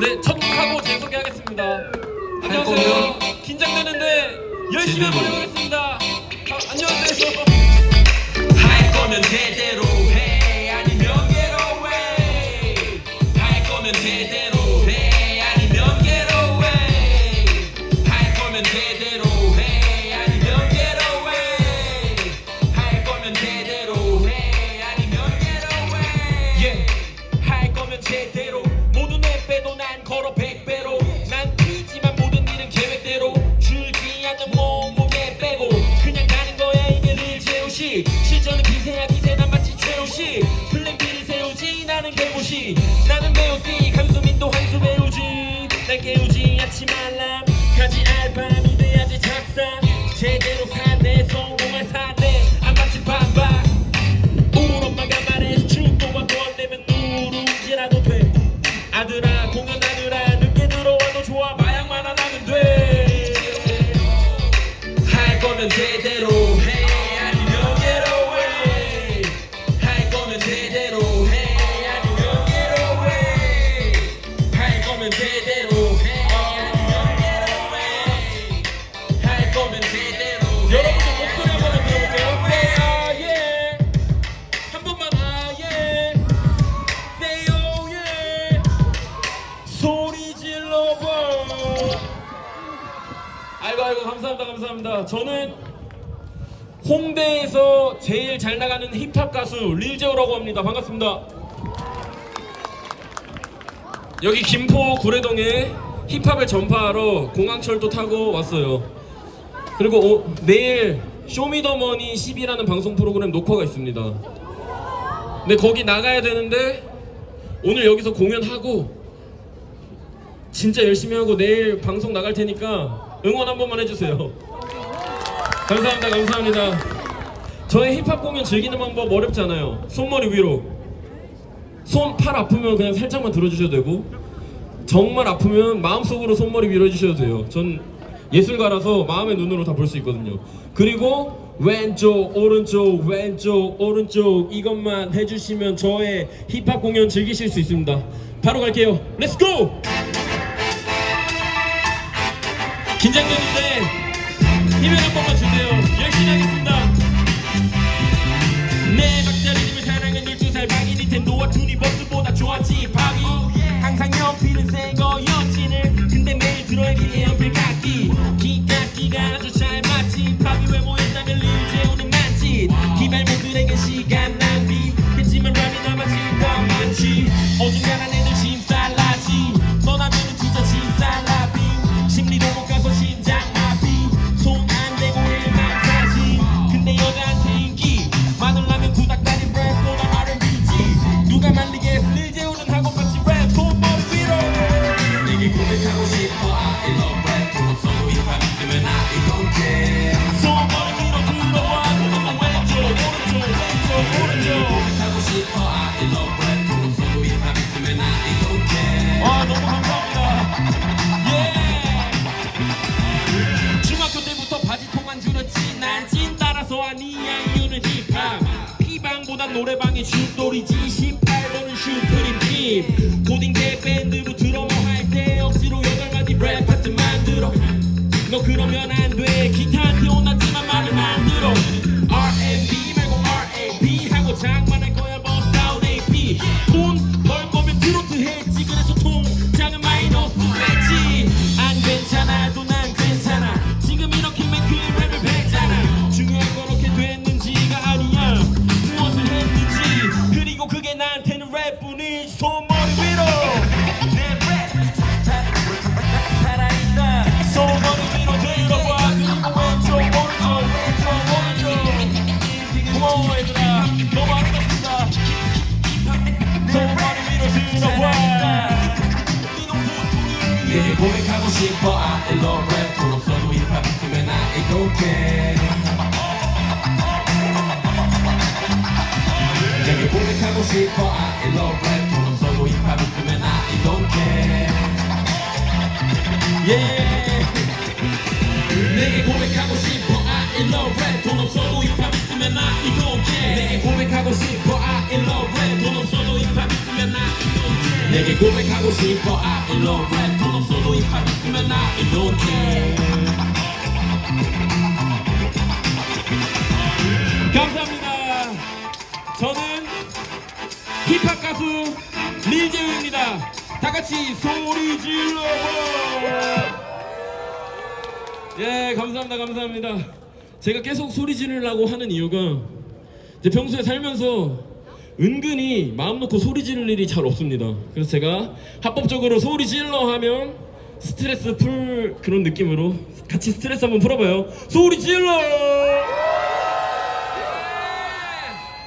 네, 첫 하고 제 소개하겠습니다. 할 안녕하세요. 긴장되는데 열심히 제대로. 해보겠습니다. 아, 안녕하세요. 할 거면 제대로 제일 잘 나가는 힙합 가수 릴제오라고 합니다 반갑습니다 여기 김포 구례동에 힙합을 전파하러 공항철도 타고 왔어요 그리고 오- 내일 쇼미더머니 10이라는 방송 프로그램 녹화가 있습니다. 근데 거기 나가야 되는데 오늘 여기서 공연하고 진짜 열심히 하고 내일 방송 나갈 테니까 응원 한 번만 해주세요. 감사합니다. 감사합니다. 저의 힙합 공연 즐기는 방법 어렵지 않아요. 손머리 위로. 손, 팔 아프면 그냥 살짝만 들어주셔도 되고 정말 아프면 마음속으로 손머리 밀어주셔도 돼요. 전 예술가라서 마음의 눈으로 다 볼 수 있거든요. 그리고 왼쪽, 오른쪽, 왼쪽, 오른쪽 이것만 해주시면 저의 힙합 공연 즐기실 수 있습니다. 바로 갈게요. 렛츠 고! 긴장되는데 힘을 한 번만 주세요. 열심히 하겠습니다. 내 박자리즘을 사랑한 12살 박이 닌텐도와 투니버스보다 좋았지 팝이. 항상 연필은 새거 여친을 근데 매일 들어야 기에 연필 깎기. 기깎기가 아주 잘 맞지 팝이 왜 모였다면 릴제오는 만짓 기발모들에게 시간 낭비. 했지만 람이 남았지 더 많지. 어중간한 애들 싶어 I love rap 돈 없어도 힙합 있으면 I care 내게 고백하고 싶어 I love rap 돈 없어도 힙합 있으면 I care 예 내게 고백하고 싶어 I love rap 돈 없어도 힙합 있으면 I care 내게 고백하고 싶어 I love rap 돈 없어도 힙합 있으면 I care 내게 고백하고 싶어 I love rap 돈 없어도 힙합 있으면 I don't care 감사합니다. 저는 힙합 가수 릴제우입니다. 다 같이 소리 질러! 예, 감사합니다. 감사합니다. 제가 계속 소리 지르려고 하는 이유가 이제 평소에 살면서 은근히 마음 놓고 소리 지를 일이 잘 없습니다. 그래서 제가 합법적으로 소리 질러 하면 스트레스 풀 그런 느낌으로 같이 스트레스 한번 풀어봐요. 소리 질러!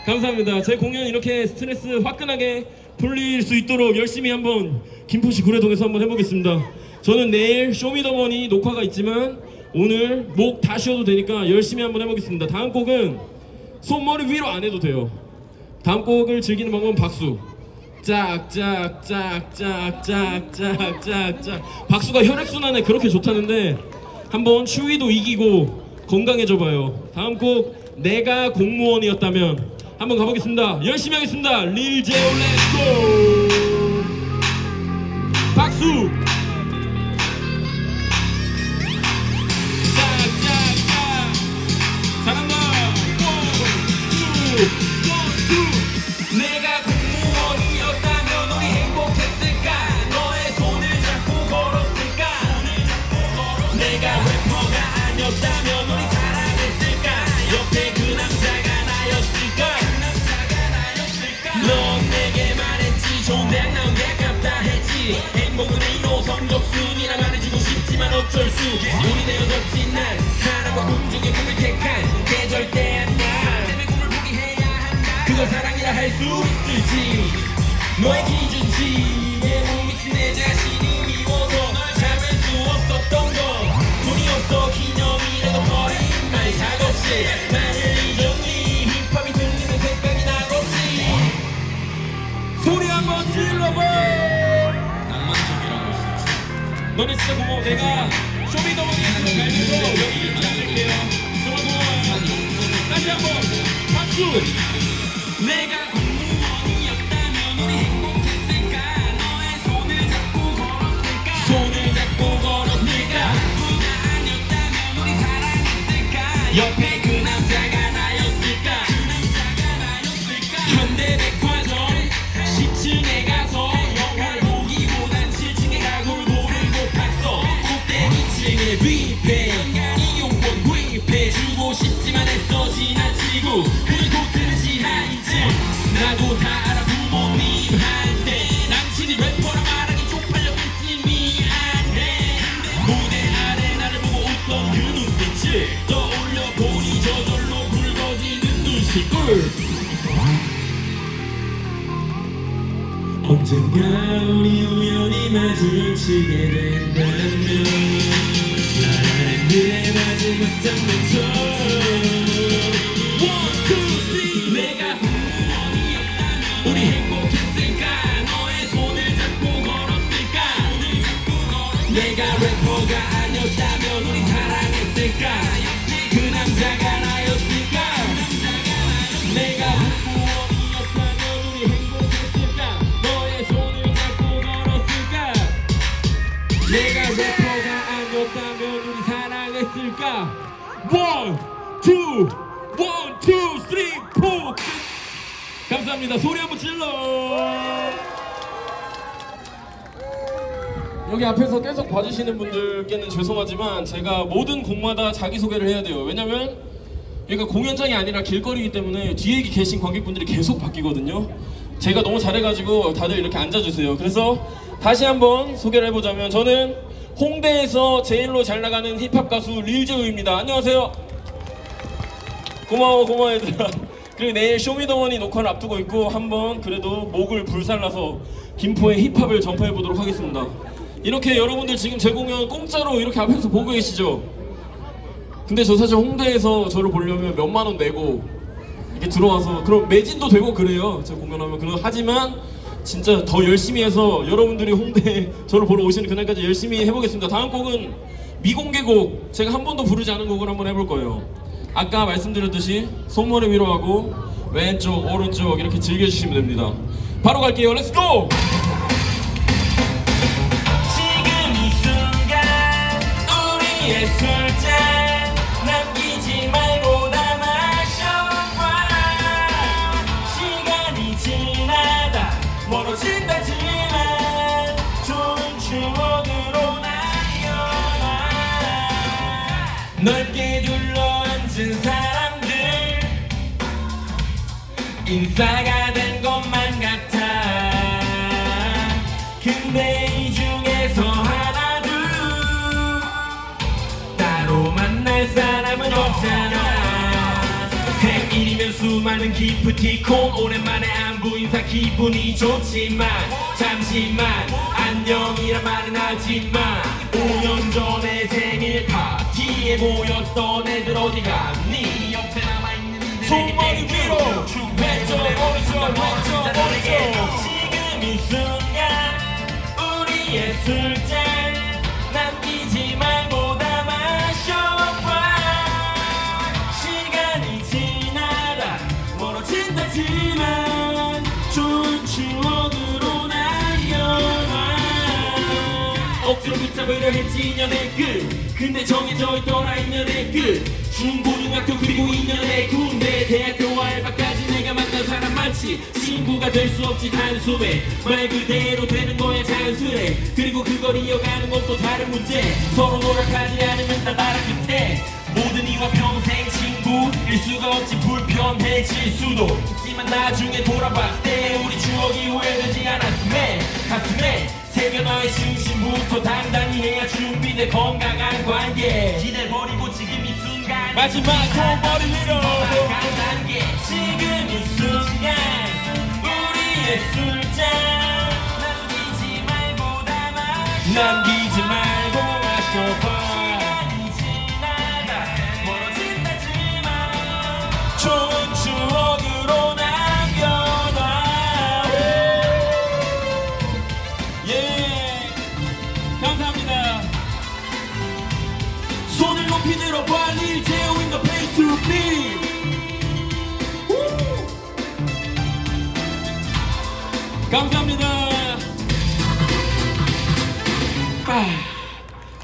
감사합니다. 제 공연 이렇게 스트레스 화끈하게 풀릴 수 있도록 열심히 한번 김포시 구례동에서 한번 해보겠습니다. 저는 내일 쇼미더머니 녹화가 있지만 오늘 목 다 쉬어도 되니까 열심히 한번 해보겠습니다. 다음 곡은 손머리 위로 안 해도 돼요. 다음 곡을 즐기는 방법은 박수. 짝짝짝짝짝짝짝짝 박수가 혈액순환에 그렇게 좋다는데 한번 추위도 이기고 건강해져봐요. 다음 곡 내가 공무원이었다면 한번 가보겠습니다. 열심히 하겠습니다. 릴제오 렛츠고 박수 어쩔 수 우리 내어졌지 난 사랑과 꿈 중에 꿈을 택한 계절대 안나 때문에 꿈을 포기해야 한다 그걸 사랑이라 할 수 있을지 너의 기준치 내 몸이 내 자신이 미워서 널 잡을 수 없었던 거 돈이 없어 기념이라도 버린 말 작업실 나를 잊었니 힙합이 들리는 생각이 나겠지 소리 한번 질러봐 낭만적이라고 있지. 너네 진짜 고마워. 내가 내가 공무원이었다면 우리 행복했을까 너의 손을 잡고 걸었을까 손을 잡고 걸었을까 부가 아니었다면 우리 사랑했을까 옆에 언젠가 우리 우연히 마주치게 된다면 나라는 그의 마지막 장면처럼 투, 원, 투, 쓰리, 포 감사합니다. 소리 한번 질러. 여기 앞에서 계속 봐주시는 분들께는 죄송하지만 제가 모든 곡마다 자기소개를 해야 돼요. 왜냐면 여기가 공연장이 아니라 길거리이기 때문에 뒤에 계신 관객분들이 계속 바뀌거든요. 제가 너무 잘해가지고 다들 이렇게 앉아주세요. 그래서 다시 한번 소개를 해보자면 저는 홍대에서 제일로 잘 나가는 힙합 가수 릴제우입니다. 안녕하세요 고마워 고마워 얘들아. 그리고 내일 쇼미더머니 녹화를 앞두고 있고 한번 그래도 목을 불살라서 김포의 힙합을 전파해 보도록 하겠습니다. 이렇게 여러분들 지금 제 공연 공짜로 이렇게 앞에서 보고 계시죠? 근데 저 사실 홍대에서 저를 보려면 몇만 원 내고 이렇게 들어와서 그럼 매진도 되고 그래요. 저 공연하면 그러 하지만 진짜 더 열심히 해서 여러분들이 홍대에 저를 보러 오시는 그날까지 열심히 해보겠습니다. 다음 곡은 미공개곡. 제가 한 번도 부르지 않은 곡을 한번 해볼 거예요 아까 말씀드렸듯이 손머리 위로 하고 왼쪽 오른쪽 이렇게 즐겨주시면 됩니다. 바로 갈게요. 렛츠고! 지금 이 순간 우리의 술잔. 인싸가 된 것만 같아. 근데 이 중에서 하나도 따로 만날 사람은 없잖아. 생일이면 수많은 기프티콘 오랜만에 안부 인사 기분이 좋지만 잠시만 안녕이란 말은 하지만 5년 전에 생일 파티에 모였던 애들 어디 갔니? 옆에 남아있는 손머리 위로 왼쪽 오른쪽 왼쪽. 오른쪽 지금 이 순간 우리의 술잔 남기지 말고 다 마셔봐. 시간이 지나다 멀어진다지만 좋은 추억으로 남겨놔 억지로 붙잡으려 했지 인연의 끝 근데 정해져 있더라 인연의 끝 중고등학교 그리고 2년의 군대 대학 많지 친구가 될 수 없지 단숨에. 말 그대로 되는 거야 자연스레. 그리고 그걸 이어가는 것도 다른 문제. 서로 노력하지 않으면 다 나라 끝에 모든 이와 평생 친구일 수가 없지 불편해질 수도. 있지만 나중에 돌아봤을 때 우리 추억이 후회되지 않았음에 가슴에 새겨 너의 중심부터 단단히 해야 준비돼 건강한 관계. 기대버리고 마지막 손머리 위로. 건강한 단계 지금 이 순간 우리의 술잔. 남기지 말고 다 마셔 남기지 말고 마셔봐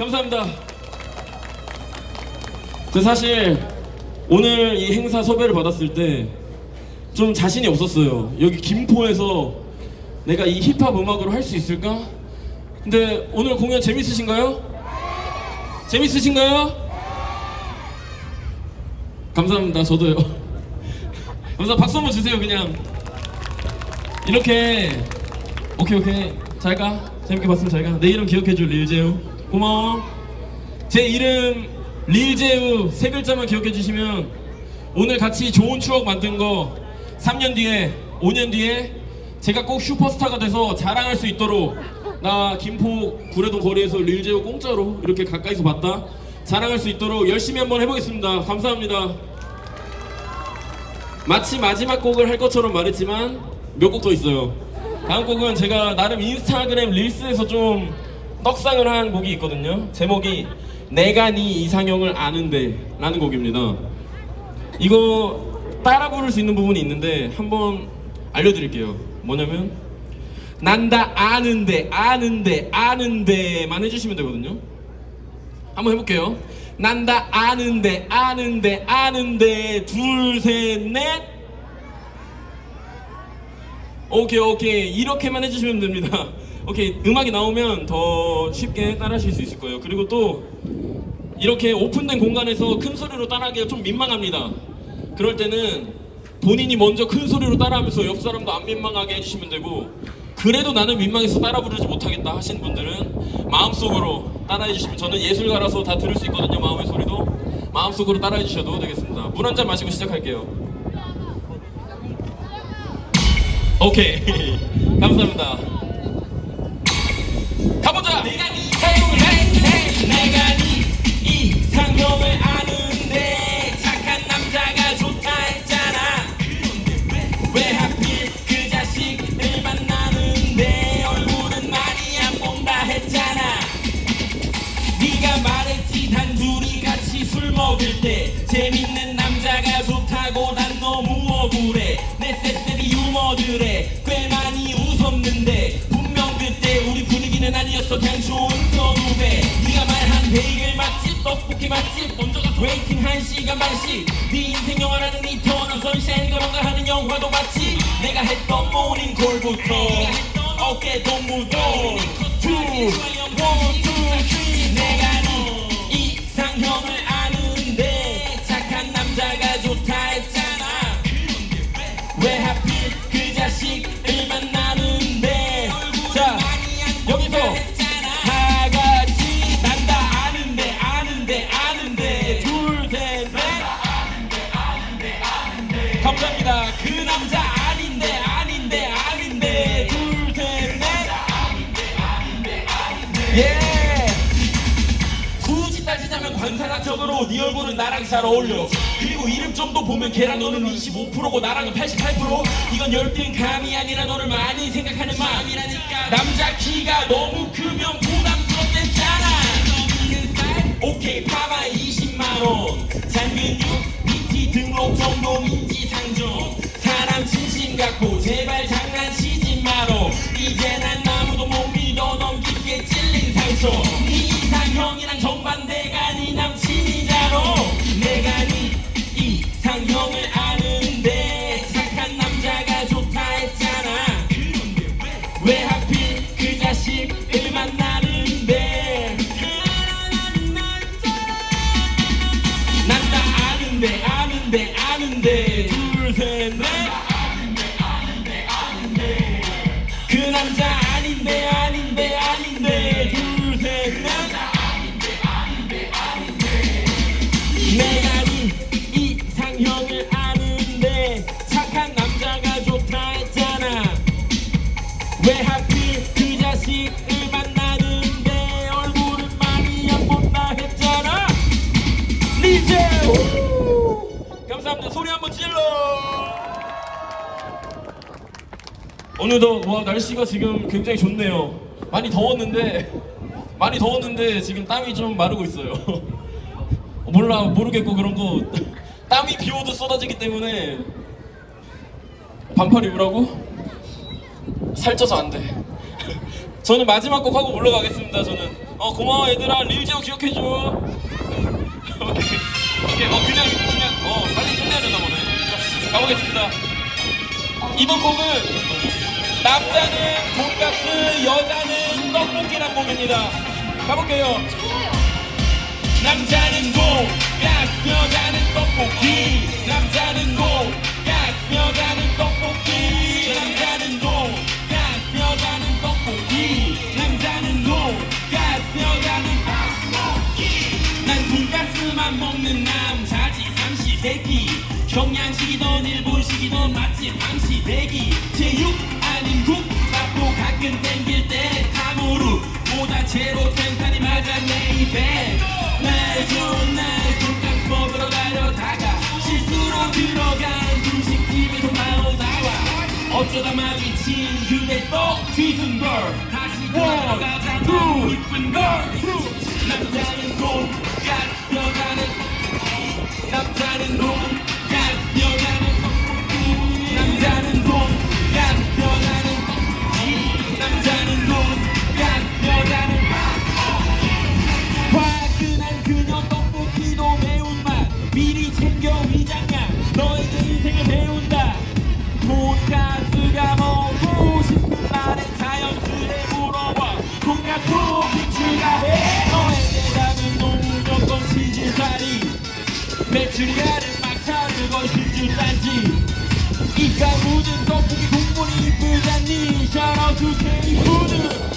감사합니다 저 사실 오늘 이 행사 섭외를 받았을 때 좀 자신이 없었어요 여기 김포에서 내가 이 힙합 음악으로 할 수 있을까? 근데 오늘 공연 재밌으신가요? 재밌으신가요? 감사합니다. 저도요. 감사 박수 한번 주세요. 그냥 이렇게 오케이 오케이 잘 가. 재밌게 봤으면 잘 가. 내 이름 기억해줄 릴제우. 고마워. 제 이름 릴제우 세 글자만 기억해 주시면 오늘 같이 좋은 추억 만든 거 3년 뒤에 5년 뒤에 제가 꼭 슈퍼스타가 돼서 자랑할 수 있도록 나 김포 구례동 거리에서 릴제우 공짜로 이렇게 가까이서 봤다. 자랑할 수 있도록 열심히 한번 해보겠습니다. 감사합니다. 마치 마지막 곡을 할 것처럼 말했지만 몇 곡 더 있어요. 다음 곡은 제가 나름 인스타그램 릴스에서 좀 떡상을 한 곡이 있거든요 제목이 내가 네 이상형을 아는데 라는 곡입니다 이거 따라 부를 수 있는 부분이 있는데 한번 알려드릴게요. 뭐냐면 난 다 아는데 아는데 아는데만 해주시면 되거든요. 한번 해볼게요. 난 다 아는데 아는데 아는데 둘 셋 넷. 오케이 오케이 이렇게만 해주시면 됩니다. 오케이 음악이 나오면 더 쉽게 따라하실 수 있을 거예요. 그리고 또 이렇게 오픈된 공간에서 큰 소리로 따라하기가 좀 민망합니다. 그럴 때는 본인이 먼저 큰 소리로 따라하면서 옆 사람도 안 민망하게 해주시면 되고 그래도 나는 민망해서 따라 부르지 못하겠다 하신 분들은 마음속으로 따라해 주시면 저는 예술가라서 다 들을 수 있거든요 마음의 소리도. 마음속으로 따라해 주셔도 되겠습니다. 물 한 잔 마시고 시작할게요. 오케이. 감사합니다 가보자 시간 반씩 네 인생 영화라는 이터널 선샤인과 뭔가 하는 영화도 봤지 내가 했던 모닝콜부터 어깨 동무도 투, 원, 투, 쓰리 내가 관상학적으로 네 얼굴은 나랑 잘 어울려. 그리고 이름 정도 보면 걔랑 너는 25%고 나랑은 88% 이건 열등 감이 아니라 너를 많이 생각하는 마음이라니까. 남자 키가 너무 크면 부담스럽댔잖아 오케이 파마 20만원. 장근육 PT 등록 정도 민지 상종 사람 진심 갖고 제발 장난치지 마로 이제 난 아무도 못 믿어. 넌 깊게 찔린 상처. 네 이상형이랑 정반대가 감사합니다 소리 한번 질러 오늘도 와 날씨가 지금 굉장히 좋네요 많이 더웠는데 많이 더웠는데 지금 땀이 좀 마르고 있어요 몰라 모르겠고 그런 거 땀이 비 오듯 쏟아지기 때문에 반팔 입으라고? 살쪄서 안 돼. 저는 마지막 곡 하고 물러가겠습니다. 저는 어 고마워 얘들아 릴제오 기억해줘. 오케이 어 그냥 그냥 어 살림 끝내야 되나 보네. 자, 가보겠습니다. 이번 곡은 남자는 돈가스 여자는 떡볶이란 곡입니다. 가볼게요. 남자는 돈가스 여자는 떡볶이 남자는 돈가스 여자는 떡볶이 경양식이던 일본식이던 맛집 항시대기 제육 아닌 국 밥도 가끔 땡길 때 탕후루 보다 제로 텐산이 맞아 내 입에. 날 좋은 날 돈가스 먹으러 가려다가 실수로 들어간 중식집에서 나오다가 어쩌다 마주친 그대 또 뒤순 걸 다시 돌아가자 너 이쁜 걸. 남자는 돈가스 여자는 남자는 돈 메추리알은 막차를 거실 줄 딴지. 이빨 묻은 떡볶이 국물이 이쁘잖니. 샤라웃 투 K푸드